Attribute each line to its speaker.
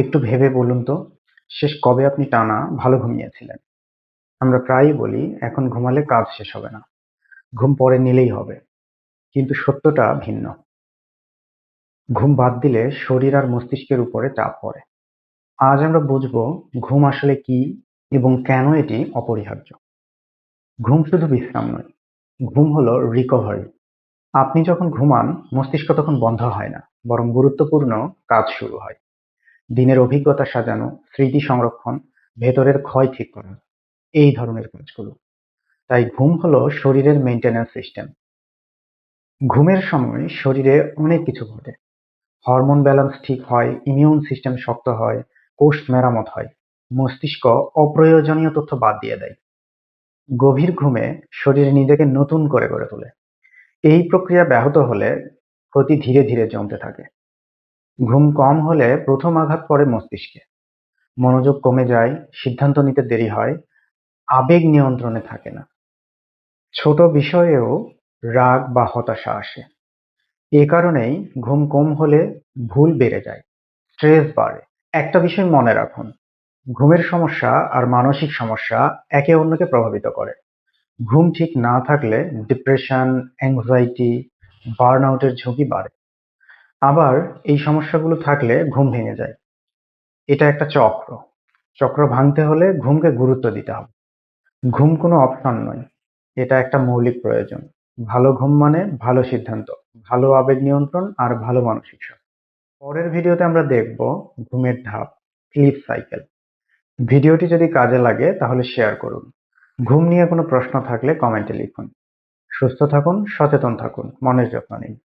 Speaker 1: একটু ভেবে বলুন তো, শেষ কবে আপনি টানা ভালো ঘুমিয়েছিলেন? আমরা প্রায়ই বলি, এখন ঘুমালে কাজ শেষ হবে না। ঘুম পরে নিলেই হবে। কিন্তু সত্যটা ভিন্ন। ঘুম বাদ দিলে শরীর আর মস্তিষ্কের উপরে চাপ পড়ে। আজ আমরা বুঝব, ঘুম আসলে কি এবং কেন এটি অপরিহার্য। ঘুম শুধু বিশ্রাম নয়, ঘুম হলো রিকভারি আপনি যখন ঘুমান, মস্তিষ্ক তখন বন্ধ হয় না, বরং গুরুত্বপূর্ণ কাজ শুরু হয়। দিনের অভিজ্ঞতা সাজানো, স্মৃতি সংরক্ষণ, ভেতরের ক্ষয় ঠিক করা, এই ধরনের কাজগুলো। তাই ঘুম হলো শরীরের মেইনটেন্যান্স সিস্টেম ঘুমের সময় শরীরে অনেক কিছু ঘটে। হরমোন ব্যালেন্স ঠিক হয় ইমিউন সিস্টেম শক্ত হয়, কোষ মেরামত হয়, মস্তিষ্ক অপ্রয়োজনীয় তথ্য বাদ দিয়ে দেয়। গভীর ঘুমে শরীর নিজেকে নতুন করে গড়ে তোলে। এই প্রক্রিয়া ব্যাহত হলে ক্ষতি ধীরে ধীরে জমতে থাকে। ঘুম কম হলে প্রথম আঘাত পড়ে মস্তিষ্কে। মনোযোগ কমে যায়, সিদ্ধান্ত নিতে দেরি হয়, আবেগ নিয়ন্ত্রণে থাকে না। ছোট বিষয়েও রাগ বা হতাশা আসে। এ কারণেই ঘুম কম হলে ভুল বেড়ে যায়, স্ট্রেস বাড়ে। একটা বিষয় মনে রাখুন, ঘুমের সমস্যা আর মানসিক সমস্যা একে অন্যকে প্রভাবিত করে। ঘুম ঠিক না থাকলে ডিপ্রেশন অ্যাংজাইটি বার্ন আউটের ঝুঁকি বাড়ে। আবার এই সমস্যাগুলো থাকলে ঘুম ভেঙে যায়। এটা একটা চক্র। চক্র ভাঙতে হলে ঘুমকে গুরুত্ব দিতে হবে। ঘুম কোনো অপশন নয়। এটা একটা মৌলিক প্রয়োজন। ভালো ঘুম মানে ভালো সিদ্ধান্ত, ভালো আবেগ নিয়ন্ত্রণ আর ভালো মানসিক স্বাস্থ্য পরের ভিডিওতে আমরা দেখব ঘুমের ধাপ স্লিপ সাইকেল ভিডিওটি যদি কাজে লাগে তাহলে শেয়ার করুন। ঘুম নিয়ে কোনো প্রশ্ন থাকলে কমেন্টে লিখুন। সুস্থ থাকুন, সচেতন থাকুন, মনের যত্ন নিন।